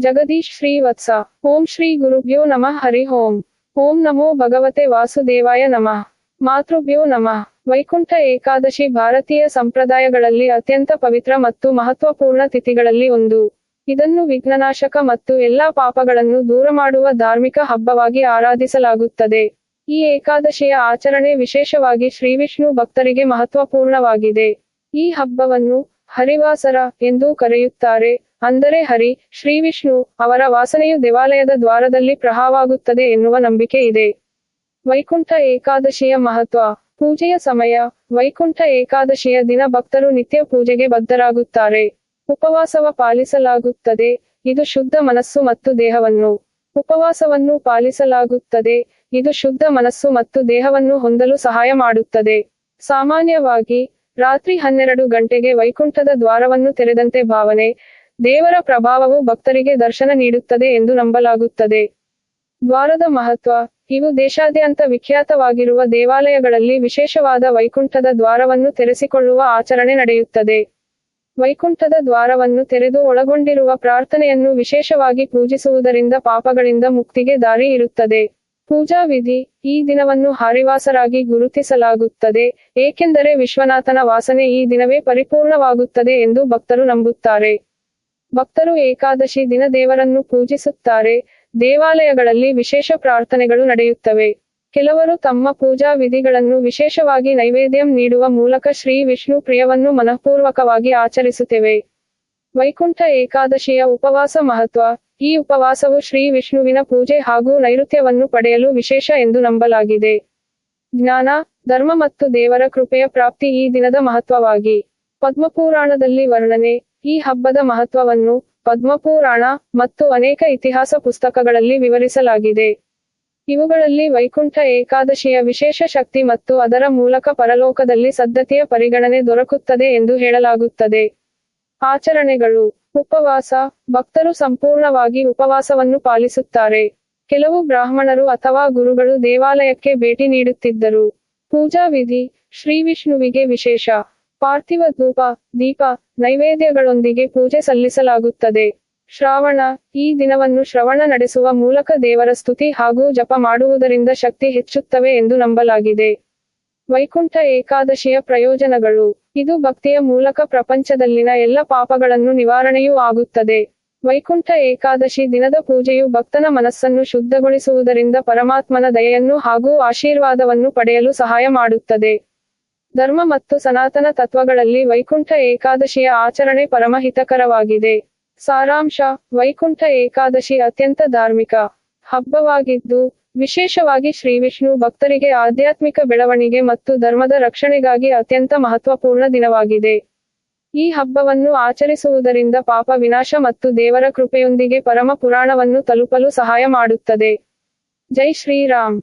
ಜಗದೀಶ್ ಶ್ರೀವತ್ಸ. ಓಂ ಶ್ರೀ ಗುರುಭ್ಯೋ ನಮಃ, ಹರಿ ಓಂ. ಓಂ ನಮೋ ಭಗವತೆ ವಾಸುದೇವಾಯ ನಮಃ. ಮಾತೃಭ್ಯೋ ನಮಃ. ವೈಕುಂಠ ಏಕಾದಶಿ ಭಾರತೀಯ ಸಂಪ್ರದಾಯಗಳಲ್ಲಿ ಅತ್ಯಂತ ಪವಿತ್ರ ಮತ್ತು ಮಹತ್ವಪೂರ್ಣ ತಿಥಿಗಳಲ್ಲಿ ಒಂದು. ಇದನ್ನು ವಿಘ್ನನಾಶಕ ಮತ್ತು ಎಲ್ಲಾ ಪಾಪಗಳನ್ನು ದೂರ ಮಾಡುವ ಧಾರ್ಮಿಕ ಹಬ್ಬವಾಗಿ ಆರಾಧಿಸಲಾಗುತ್ತದೆ. ಈ ಏಕಾದಶಿಯ ಆಚರಣೆ ವಿಶೇಷವಾಗಿ ಶ್ರೀ ವಿಷ್ಣು ಭಕ್ತರಿಗೆ ಮಹತ್ವಪೂರ್ಣವಾಗಿದೆ. ಈ ಹಬ್ಬವನ್ನು ಹರಿವಾಸರ ಎಂದು ಕರೆಯುತ್ತಾರೆ. ಅಂದರೆ ಹರಿ ಶ್ರೀವಿಷ್ಣು ಅವರ ವಾಸನೆಯು ದೇವಾಲಯದ ದ್ವಾರದಲ್ಲಿ ಪ್ರಹಾವಾಗುತ್ತದೆ ಎನ್ನುವ ನಂಬಿಕೆ ಇದೆ. ವೈಕುಂಠ ಏಕಾದಶಿಯ ಮಹತ್ವ. ಪೂಜೆಯ ಸಮಯ. ವೈಕುಂಠ ಏಕಾದಶಿಯ ದಿನ ಭಕ್ತರು ನಿತ್ಯ ಪೂಜೆಗೆ ಬದ್ಧರಾಗುತ್ತಾರೆ. ಉಪವಾಸವ ಪಾಲಿಸಲಾಗುತ್ತದೆ. ಇದು ಶುದ್ಧ ಮನಸ್ಸು ಮತ್ತು ದೇಹವನ್ನು. ಉಪವಾಸವನ್ನು ಪಾಲಿಸಲಾಗುತ್ತದೆ. ಇದು ಶುದ್ಧ ಮನಸ್ಸು ಮತ್ತು ದೇಹವನ್ನು ಹೊಂದಲು ಸಹಾಯ ಮಾಡುತ್ತದೆ. ಸಾಮಾನ್ಯವಾಗಿ, ರಾತ್ರಿ ಹನ್ನೆರಡು ಗಂಟೆಗೆ ವೈಕುಂಠದ ದ್ವಾರವನ್ನು ತೆರೆದಂತೆ ಭಾವನೆ ದೇವರ ಪ್ರಭಾವವು ಭಕ್ತರಿಗೆ ದರ್ಶನ ನೀಡುತ್ತದೆ ಎಂದು ನಂಬಲಾಗುತ್ತದೆ. ದ್ವಾರದ ಮಹತ್ವ, ಇವು ದೇಶಾದ್ಯಂತ ವಿಖ್ಯಾತವಾಗಿರುವ ದೇವಾಲಯಗಳಲ್ಲಿ ವಿಶೇಷವಾದ ವೈಕುಂಠದ ದ್ವಾರವನ್ನು ತೆರೆಸಿಕೊಳ್ಳುವ ಆಚರಣೆ ನಡೆಯುತ್ತದೆ. ವೈಕುಂಠದ ದ್ವಾರವನ್ನು ತೆರೆದು ಒಳಗೊಂಡಿರುವ ಪ್ರಾರ್ಥನೆಯನ್ನು ವಿಶೇಷವಾಗಿ ಪೂಜಿಸುವುದರಿಂದ ಪಾಪಗಳಿಂದ ಮುಕ್ತಿಗೆ ದಾರಿ ಇರುತ್ತದೆ. ಪೂಜಾ ವಿಧಿ, ಈ ದಿನವನ್ನು ಹಾರಿವಾಸರಾಗಿ ಗುರುತಿಸಲಾಗುತ್ತದೆ, ಏಕೆಂದರೆ ವಿಶ್ವನಾಥನ ವಾಸನೆ ಈ ದಿನವೇ ಪರಿಪೂರ್ಣವಾಗುತ್ತದೆ ಎಂದು ಭಕ್ತರು ನಂಬುತ್ತಾರೆ. ಭಕ್ತರು ಏಕಾದಶಿ ದಿನ ದೇವರನ್ನು ಪೂಜಿಸುತ್ತಾರೆ. ದೇವಾಲಯಗಳಲ್ಲಿ ವಿಶೇಷ ಪ್ರಾರ್ಥನೆಗಳು ನಡೆಯುತ್ತವೆ. ಕೆಲವರು ತಮ್ಮ ಪೂಜಾ ವಿಧಿಗಳನ್ನು ವಿಶೇಷವಾಗಿ ನೈವೇದ್ಯಂ ನೀಡುವ ಮೂಲಕ ಶ್ರೀ ವಿಷ್ಣು ಪ್ರಿಯವನ್ನು ಮನಃಪೂರ್ವಕವಾಗಿ ಆಚರಿಸುತ್ತೇವೆ. ವೈಕುಂಠ ಏಕಾದಶಿಯ ಉಪವಾಸ ಮಹತ್ವ. ಈ ಉಪವಾಸವು ಶ್ರೀ ವಿಷ್ಣುವಿನ ಪೂಜೆ ಹಾಗೂ ನೈಋತ್ಯವನ್ನು ಪಡೆಯಲು ವಿಶೇಷ ಎಂದು ನಂಬಲಾಗಿದೆ. ಜ್ಞಾನ, ಧರ್ಮ ಮತ್ತು ದೇವರ ಕೃಪೆಯ ಪ್ರಾಪ್ತಿ ಈ ದಿನದ ಮಹತ್ವವಾಗಿ. ಪದ್ಮಪುರಾಣದಲ್ಲಿ ವರ್ಣನೆ ಈ ಹಬ್ಬದ ಮಹತ್ವವನ್ನು ಪದ್ಮಪುರಾಣ ಮತ್ತು ಅನೇಕ ಇತಿಹಾಸ ಪುಸ್ತಕಗಳಲ್ಲಿ ವಿವರಿಸಲಾಗಿದೆ. ಇವುಗಳಲ್ಲಿ ವೈಕುಂಠ ಏಕಾದಶಿಯ ವಿಶೇಷ ಶಕ್ತಿ ಮತ್ತು ಅದರ ಮೂಲಕ ಪರಲೋಕದಲ್ಲಿ ಸದ್ಧತೆಯ ಪರಿಗಣನೆ ದೊರಕುತ್ತದೆ ಎಂದು ಹೇಳಲಾಗುತ್ತದೆ. ಆಚರಣೆಗಳು, ಉಪವಾಸ, ಭಕ್ತರು ಸಂಪೂರ್ಣವಾಗಿ ಉಪವಾಸವನ್ನು ಪಾಲಿಸುತ್ತಾರೆ. ಕೆಲವು ಬ್ರಾಹ್ಮಣರು ಅಥವಾ ಗುರುಗಳು ದೇವಾಲಯಕ್ಕೆ ಭೇಟಿ ನೀಡುತ್ತಿದ್ದರು. ಪೂಜಾ ವಿಧಿ ಶ್ರೀವಿಷ್ಣುವಿಗೆ ವಿಶೇಷ. ಪಾರ್ಥಿವ ಧೂಪ, ದೀಪ, ನೈವೇದ್ಯಗಳೊಂದಿಗೆ ಪೂಜೆ ಸಲ್ಲಿಸಲಾಗುತ್ತದೆ. ಶ್ರಾವಣ, ಈ ದಿನವನ್ನು ಶ್ರವಣ ನಡೆಸುವ ಮೂಲಕ ದೇವರ ಸ್ತುತಿ ಹಾಗೂ ಜಪ ಮಾಡುವುದರಿಂದ ಶಕ್ತಿ ಹೆಚ್ಚುತ್ತವೆ ಎಂದು ನಂಬಲಾಗಿದೆ. ವೈಕುಂಠ ಏಕಾದಶಿಯ ಪ್ರಯೋಜನಗಳು. ಇದು ಭಕ್ತಿಯ ಮೂಲಕ ಪ್ರಪಂಚದಲ್ಲಿನ ಎಲ್ಲ ಪಾಪಗಳನ್ನು ನಿವಾರಣೆಯೂ ಆಗುತ್ತದೆ. ವೈಕುಂಠ ಏಕಾದಶಿ ದಿನದ ಪೂಜೆಯು ಭಕ್ತನ ಮನಸ್ಸನ್ನು ಶುದ್ಧಗೊಳಿಸುವುದರಿಂದ ಪರಮಾತ್ಮನ ದಯೆಯನ್ನು ಹಾಗೂ ಆಶೀರ್ವಾದವನ್ನು ಪಡೆಯಲು ಸಹಾಯ ಮಾಡುತ್ತದೆ. ಧರ್ಮ ಮತ್ತು ಸನಾತನ ತತ್ವಗಳಲ್ಲಿ ವೈಕುಂಠ ಏಕಾದಶಿಯ ಆಚರಣೆ ಪರಮಹಿತಕರವಾಗಿದೆ. ಸಾರಾಂಶ, ವೈಕುಂಠ ಏಕಾದಶಿ ಅತ್ಯಂತ ಧಾರ್ಮಿಕ ಹಬ್ಬವಾಗಿದ್ದು, ವಿಶೇಷವಾಗಿ ಶ್ರೀ ವಿಷ್ಣು ಭಕ್ತರಿಗೆ ಆಧ್ಯಾತ್ಮಿಕ ಬೆಳವಣಿಗೆ ಮತ್ತು ಧರ್ಮದ ರಕ್ಷಣೆಗಾಗಿ ಅತ್ಯಂತ ಮಹತ್ವಪೂರ್ಣ ದಿನವಾಗಿದೆ. ಈ ಹಬ್ಬವನ್ನು ಆಚರಿಸುವುದರಿಂದ ಪಾಪ ವಿನಾಶ ಮತ್ತು ದೇವರ ಕೃಪೆಯೊಂದಿಗೆ ಪರಮ ಪುರಾಣವನ್ನು ತಲುಪಲು ಸಹಾಯ ಮಾಡುತ್ತದೆ. ಜೈ ಶ್ರೀರಾಮ್.